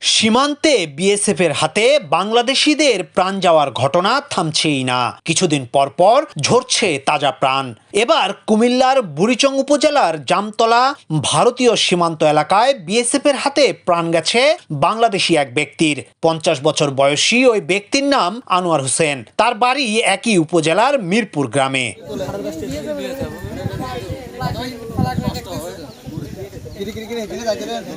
সীমান্তে বিএসএফ এর হাতে বাংলাদেশিদের প্রাণ যাওয়ার ঘটনা থামছেই না। কিছুদিন পর পর ঝরছে তাজা প্রাণ। এবার কুমিল্লার বুড়িচং উপজেলার জামতলা ভারতীয় সীমান্ত এলাকায় বিএসএফ এর হাতে প্রাণ গেছে বাংলাদেশি এক ব্যক্তির। পঞ্চাশ বছর বয়সী ওই ব্যক্তির নাম আনোয়ার হোসেন। তার বাড়ি একই উপজেলার মিরপুর গ্রামে।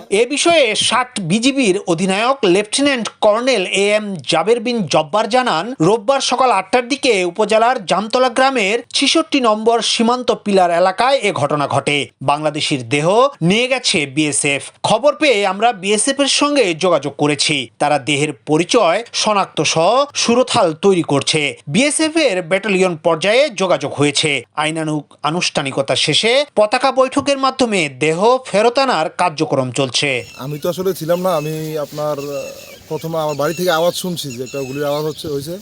এ বিষয়ে ষাট বিজিবির অধিনায়ক lieutenant colonel A M Jaber bin Jabbar জানান, রোববার সকাল আটটার দিকে উপজেলার জামতলা গ্রামের ছিষট্টি নম্বর সীমান্ত পিলার এলাকায় এ ঘটনা ঘটে। বাংলাদেশির দেহ নিয়ে গেছে বিএসএফ। খবর পেয়ে আমরা বিএসএফ এর সঙ্গে যোগাযোগ করেছি। তারা দেহের পরিচয় শনাক্ত সহ সুরথাল তৈরি করছে। বিএসএফ এর ব্যাটালিয়ন পর্যায়ে যোগাযোগ হয়েছে। আইনানুগ আনুষ্ঠানিকতা শেষে পতাকা বৈঠকের মাধ্যমে দেহ ফেরত আনার কার্যক্রম চলছে। আমি তো আসলে ছিলাম না, আমি আপনার প্রথমে আমার বাড়ি থেকে আওয়াজ শুনছি যে একটা গুলির আওয়াজ হচ্ছে, হয়েছে।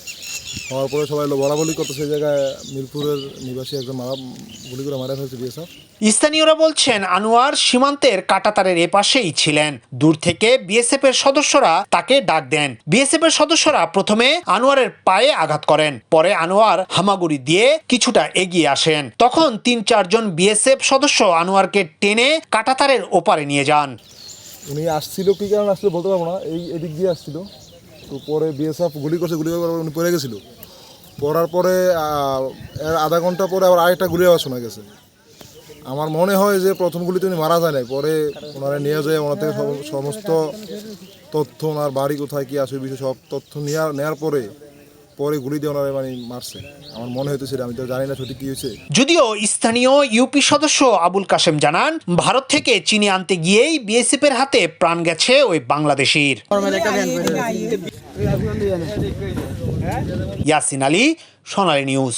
হওয়ার পরে সবাই বলা বলি করতে সেই জায়গায় মিরপুরের নিবাসী একজন মারা গুলি করে মারা ফেলছে বিএসএফ। স্থানীয়রা বলছেন আনোয়ার সীমান্তের কাটাতারের এপাশেই ছিলেন। দূর থেকে বিএসএফ এর সদস্যরা তাকে ডাক দেন। বিএসএফ এর সদস্যরা প্রথমে আনোয়ারের পায়ে আঘাত করেন পরে আনোয়ার হামাগুড়ি দিয়ে কিছুটা এগিয়ে আসেন। তখন তিন চারজন বিএসএফ সদস্য আনোয়ারকে টেনে কাটাতারের ওপারে নিয়ে যান। উনি আসছিল কি কারণে আসছিল বলতে পারব না এই এদিক দিয়ে আসছিল। তো পরে বিএসএফ গুলি করছে, গুলি করার উনি পড়ে গেছিল। পড়ার পরে আধা ঘণ্টা পরে আবার আরেকটা গুলি আবার শোনা গেছে। আমার মনে হয় যে প্রথম গুলিতে উনি মারা যায় নাই, পরে ওনারা নিয়ে যায়, ওনার থেকে সমস্ত তথ্য, ওনার বাড়ি কোথায় কী আসে বিষয় সব তথ্য নেওয়ার নেওয়ার পরে পরে গুলি দিয়ে ওনারা মানে মারছে। আমার মনে হইতেছে আমি তো জানি না সঠিক কি হয়েছে যদিও স্থানীয় ইউপি সদস্য আবুল কাশেম জানান, ভারত থেকে চিনি আনতে গিয়েই বিএসএফ এর হাতে প্রাণ গেছে ওই বাংলাদেশির। ইয়াসিন আলী, সোনালী নিউজ।